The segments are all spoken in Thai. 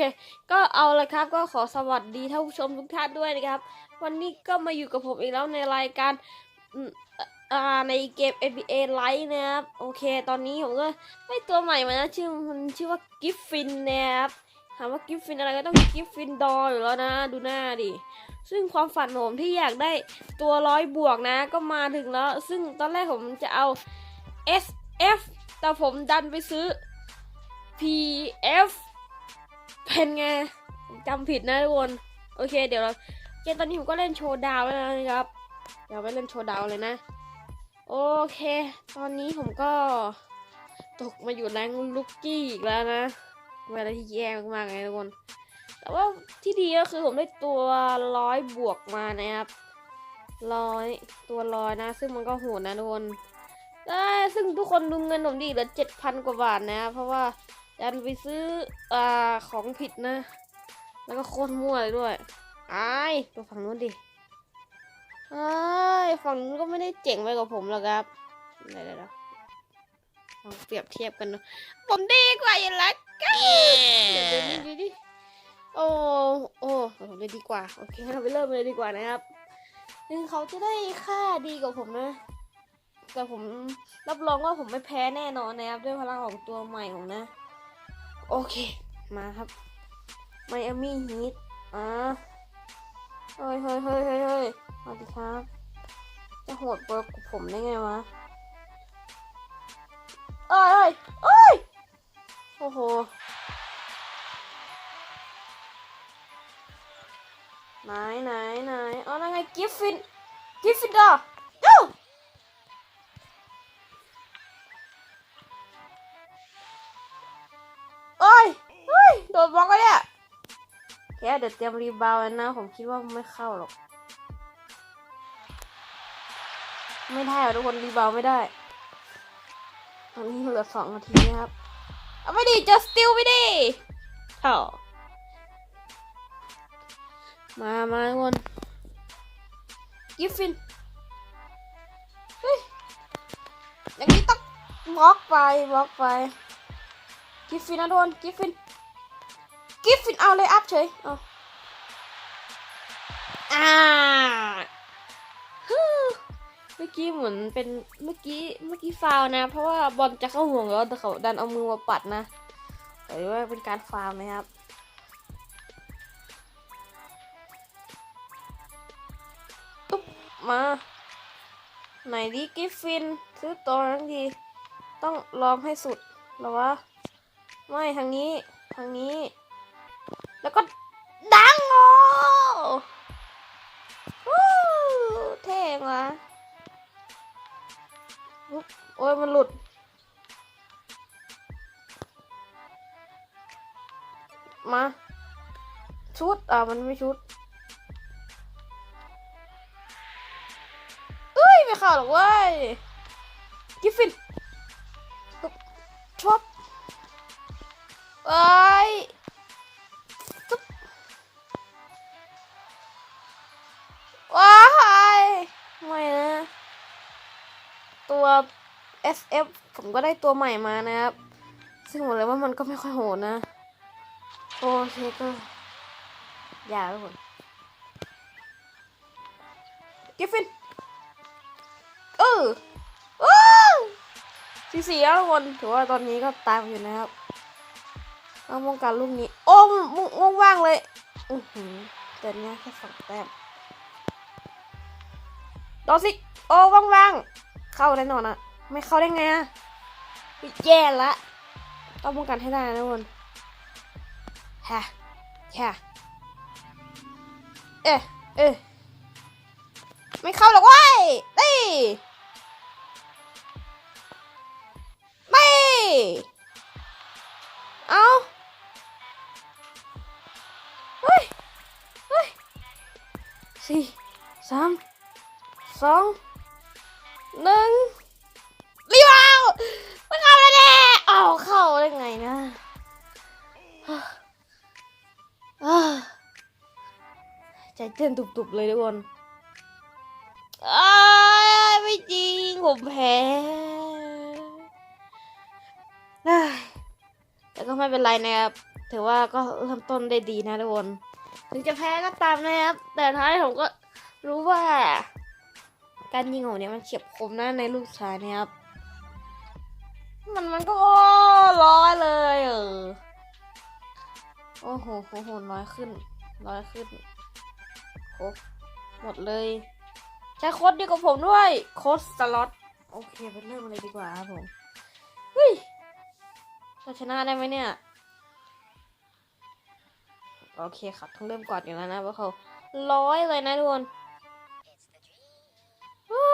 เค ก็เอาละครับก็ขอสวัสดีท่านผู้ชมทุกท่านด้วยนะครับ วันนี้ก็มาอยู่กับผมอีกแล้วในรายการอ่าในเกม NBA Lite นะครับ โอเค ตอนนี้ผมก็ได้ตัวใหม่มานะชื่อมันชื่อว่ากิฟฟินนะครับถามว่ากิฟฟินอะไรก็ต้องกิฟฟินดออยู่แล้วนะ ดูหน้าดิ ซึ่งความฝันผมที่อยากได้ตัวร้อยบวกนะ ก็มาถึงแล้ว ซึ่งตอนแรกผมจะเอา SF แต่ผมดันไปซื้อ PF เป็นไงจำผิดนะทุกคนโอเค เดี๋ยวเราเกมตอนนี้ผมก็เล่นโชว์ดาวแล้วนะครับ เดี๋ยวไปเล่นโชว์ดาวเลยนะ โอเค ตอนนี้ผมก็ตกมาอยู่แรงลุกกี้อีกแล้วนะเวลาที่แย่มากๆเลยทุกคน แต่ว่าที่ดีก็คือผมได้ตัวร้อยบวกมานะครับร้อยตัวร้อยนะ ซึ่งมันก็โหดนะทุกคนซึ่งทุกคนดูเงินผมดีเหลือเจ็ดพันกว่าบาทนะ เพราะว่า ดันไปซื้ออ่าของผิดนะ แล้วก็โคตรมั่วเลยด้วยไอ้ายตัวฝั่งนู้นดิไอ้ายฝั่งนู้นก็ไม่ได้เจ๋งไปกว่าผมหรอกครับเดี๋ยวเดี๋ยวลองเปรียบเทียบกันดูผมดีกว่าอยู่แล้วกันเดี๋ยวดูดิโอ้โอ้ผมเลยดีกว่าโอเคเราไปเริ่มเลยดีกว่านะครับถึงเขาจะได้ค่าดีกว่าผมนะ แต่ผมรับรองว่าผมไม่แพ้แน่นอนนะครับด้วยพลังของตัวใหม่ผมนะ โอเค มาครับไมอามี่ฮีทอ่าเฮ้ยเฮ้ยเฮ้ยเฮ้ยเฮ้ยสวัสดีครับ จะโหดกว่าผมได้ไงวะเอ้ยเอ้ยโอ้โห ไหนไหนไหนอ๋อนั่นไงกิฟฟิน กิฟฟินดอเดนบล็อกแล้วเนี่ยแค่เดี๋ยวเตรียมรีบาวด์นะ ผมคิดว่าไม่เข้าหรอก ไม่ได้อะทุกคนรีบาวด์ไม่ได้ ตอนนี้เหลือสองนาทีนะครับ เอาไม่ดีจะสติลไม่ดีเท่ามามาทุกคนกิฟฟินเฮ้ยอย่างนี้ต้องบล็อกไปบล็อกไปกิฟฟินนะทุกคนกิฟฟิน กิฟฟินเอาเลยอัพเฉยเอาอ่าฮู้เมื่อกี้เหมือนเป็นเมื่อกี้เมื่อกี้ฟาวล์นะ เพราะว่าบอลจะเข้าห่วงแล้วแต่เขาดันเอามือมาปัดนะแต่ว่าเป็นการฟาวล์นะครับมาไหนดิกิฟฟินซื้อตัวทั้งทีต้องลองให้สุดหรอวะ ไม่ทางนี้ทางนี้ แล้วก็ดังโอ้เท่วะโอ้ยมันหลุด มา ชุด อ่ามันไม่ชุดเอ้ย ไม่เข้าหรอกเว้ย กิฟฟินชอบเอ้ย SF ผมก็ได้ตัวใหม่มานะครับ ซึ่งบอกเลยว่ามันก็ไม่ค่อยโหดนะ โอเคก็ อย่าทุกคนกิฟฟินเออเออสีสีแล้วทุกคนถือว่าตอนนี้ก็ตามอยู่นะครับเอามองการลูกนี้ โอ้มุมุว่างเลย อือหือแต่เนี้ยแค่สองแต้มดอสิ โอ้ว่างๆ เข้าแน่นอนอะ ไม่เข้าได้ไงอะแย่ละต้องป้องกันให้ได้นะทุกคนฮะฮะเอ๊ะเอ๊ะไม่เข้าหรอกเว้ยเอ้ยไม่เอาเฮ้ยเฮ้ยสี่สามสองหนึ่ง ใจเต้นตุบๆเลยทุกคนไม่จริงผมแพ้แต่ก็ไม่เป็นไรนะครับถือว่าก็เริ่มต้นได้ดีนะทุกคน ถึงจะแพ้ก็ตามนะครับ แต่ท้ายผมก็รู้ว่า การยิงของเนี่ยมันเฉียบคมนะในลูกชายนะครับ มันมันก็ร้อยเลยเออโอ้โหโอ้โหร้อยขึ้น ร้อยขึ้น ครบหมดเลย ใช้โค้ดดีกว่าผมด้วย โค้ดสล็อต โอเคไปเริ่มเลยดีกว่าครับผมเฮ้ยเราชนะได้ไหมเนี่ย โอเคครับต้องเริ่มก่อนอยู่แล้วนะเพราะเขาร้อยเลยนะทุกคนว้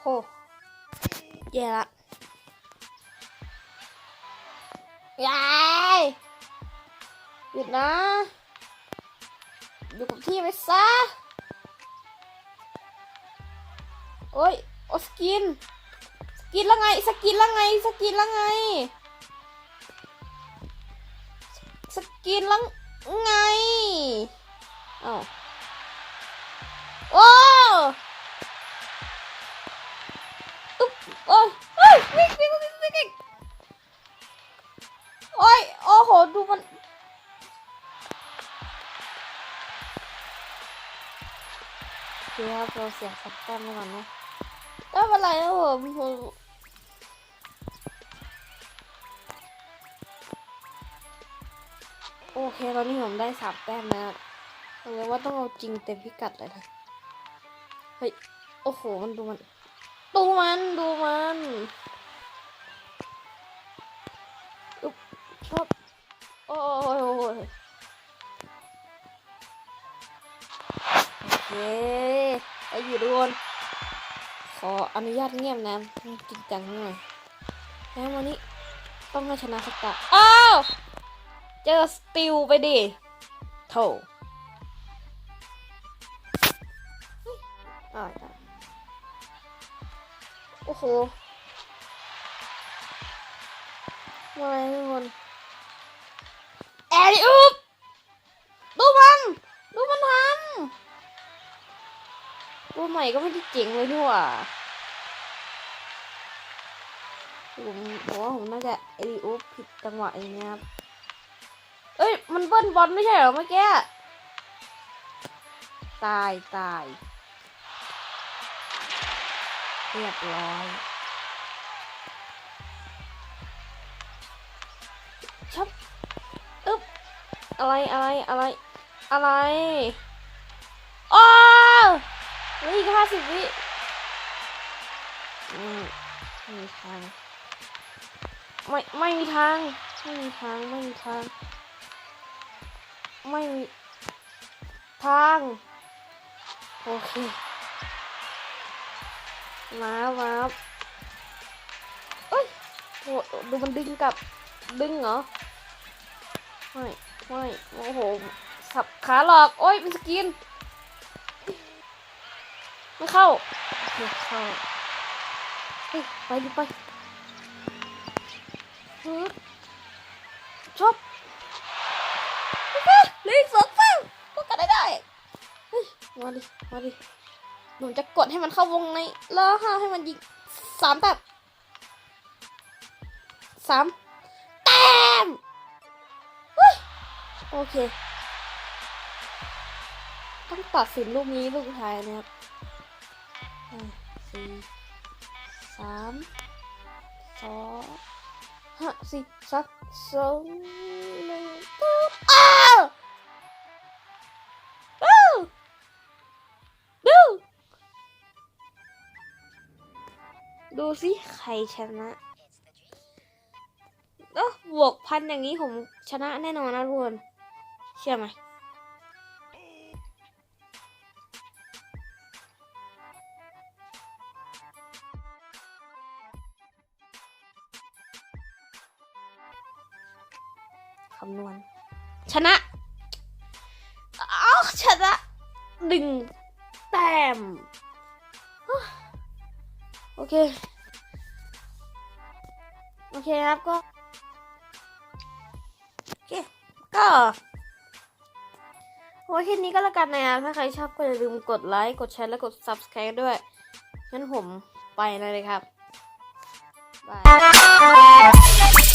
โหแย่ละยา หยุดนะ อยู่กับที่ไปซะ โอ้ย โอสกิน สกินแล้วไง สกินแล้วไง สกินแล้วไง สกินแล้วไงอ้าวโอ้ตุ๊บโอ้ยเฮ้ยวิ่งวิ่งวิ่งวิ่งวิ่งโอ้ย โอ้โห ดูมัน เดี๋ยวเราเสียสักแต้มไปก่อนนะไม่เป็นไรนะผมผมโอเคตอนนี้ผมได้สามแต้มนะครับผมเลยว่าต้องเอาจริงเต็มพิกัดเลยนะเฮ้ย โอ้โห มันดูมัน ดูมัน ดูมันอุ๊บชอบโอ้ย โอ้ยโอ้ยโอเคไปอยู่ทุกคนขออนุญาตเงียบนะจริงจังหน่อยแล้ววันนี้ต้องให้ชนะสักตาอ้าวเจอสติลไปดิโถอ้าวตายโอ้โหมาอะไรทุกคนแอริอุป ตัวใหม่ก็ไม่ได้เจ๋งเลยนี่หว่าผมผมว่าผมน่าจะเอริโอผิดจังหวะอย่างเงี้ยครับเอ้ย มันเบิ้ลบอลไม่ใช่เหรอเมื่อกี้ ตายตาย เรียบร้อย ชับ อึ๊บ อะไรอะไรอะไร อะไร เหลืออีกห้าสิบวิไม่มีทาง ไม่ ไม่มีทาง ไม่มีทาง ไม่มีทาง ไม่มีทาง โอเค มามาเอ้ยโหดูมันดึงกลับ ดึงเหรอ ไม่ ไม่ โอ้โห สับขาหลอก โอ้ยเป็นสกิน เข้าไม่เข้าเฮ้ยไปดิไปฮึบชอบเหลืออีกสองแต้มก็กันได้ได้เฮ้ยมาดิมาดิหนูจะกดให้มันเข้าวงในแล้วห้าให้มันยิงสามแต้มสามแต้มเฮ้ยโอเค ต้องตัดสินลูกนี้ลูกสุดท้ายนะครับห้า สี่สามสองห้าสี่สักสองหนึ่งปุ๊บอ้าวอ้าวดูดูสิใครชนะเออบวกพันอย่างนี้ผมชนะแน่นอนนะทุกคนเชื่อไหม ชนะอ้าวชนะหนึ่งแต้มโอเค โอเคครับก็ โอเค ก็ไว้แค่นี้ก็แล้วกันนะครับ ถ้าใครชอบก็อย่าลืมกดไลค์ กดแชร์ และกด subscribe ด้วย งั้นผมไปเลยครับบบาย